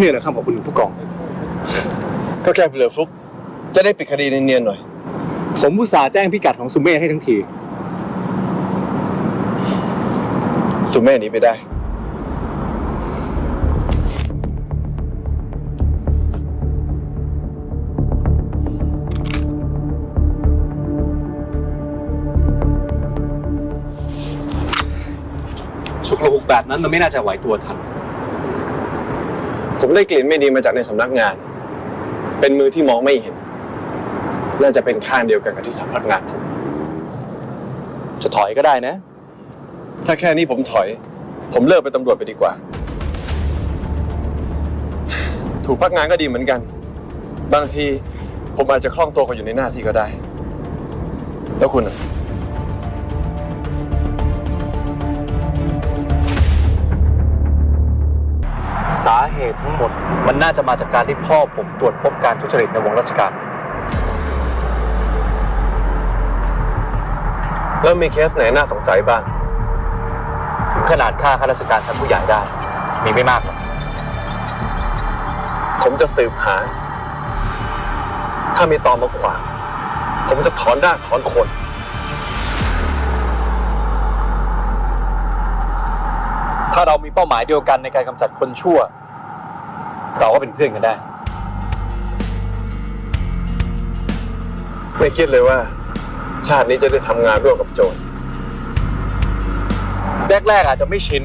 นี่แหละคำของคุณผู้กอง ก็แค่เปลือฟลุก จะได้ปิดคดีเนียนๆหน่อย ผมอุตส่าห์แจ้งพิกัดของสุเมธให้ทั้งที สุเมธหนีไปได้ สุขระหุกแบบนั้นมันไม่น่าจะไหวตัวทัน ผมได้กลิ่นไม่ดีมาจากในสำนักงาน เป็นมือที่มองไม่เห็น น่าจะเป็นข้างเดียวกันกับที่สำนักงานผมจะถอยก็ได้นะ ถ้าแค่นี้ผมถอย ผมเลิกเป็นตำรวจไปดีกว่า ถูกพักงานก็ดีเหมือนกัน บางทีผมอาจจะคล่องตัวกว่าอยู่ในหน้าที่ก็ได้ แล้วคุณอะ สาเหตุทั้งหมด มันน่าจะมาจากการที่พ่อผมตรวจพบการทุจริตในวงราชการ แล้วมีเคสไหนน่าสงสัยบ้าง ถึงขนาดฆ่าข้าราชการชั้นผู้ใหญ่ได้ มีไม่มากหรอกผมจะสืบหา ถ้ามีตอมาขวาง ผมจะถอนรากถอนโคน ถ้าเรามีเป้าหมายเดียวกันในการกำจัดคนชั่ว เราก็เป็นเพื่อนกันได้ ไม่คิดเลยว่า ชาตินี้จะได้ทำงานร่วมกับโจรแรกๆอาจจะไม่ชิน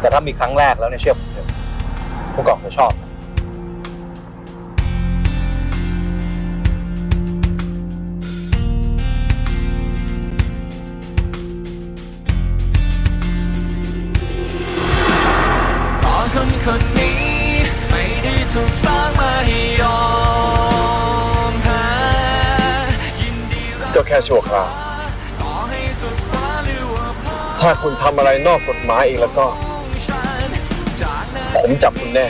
แต่ถ้ามีครั้งแรกแล้วเนี่ยเชื่อผมเถอะผู้กองจะชอบ ก็แค่ชั่วคราวต่อให้สุดฟ้าหรือว่าพอถ้าคุณทำอะไรนอกกฎหมายอีกแล้วก็ของฉันจากนั้นผมจับคุณแน่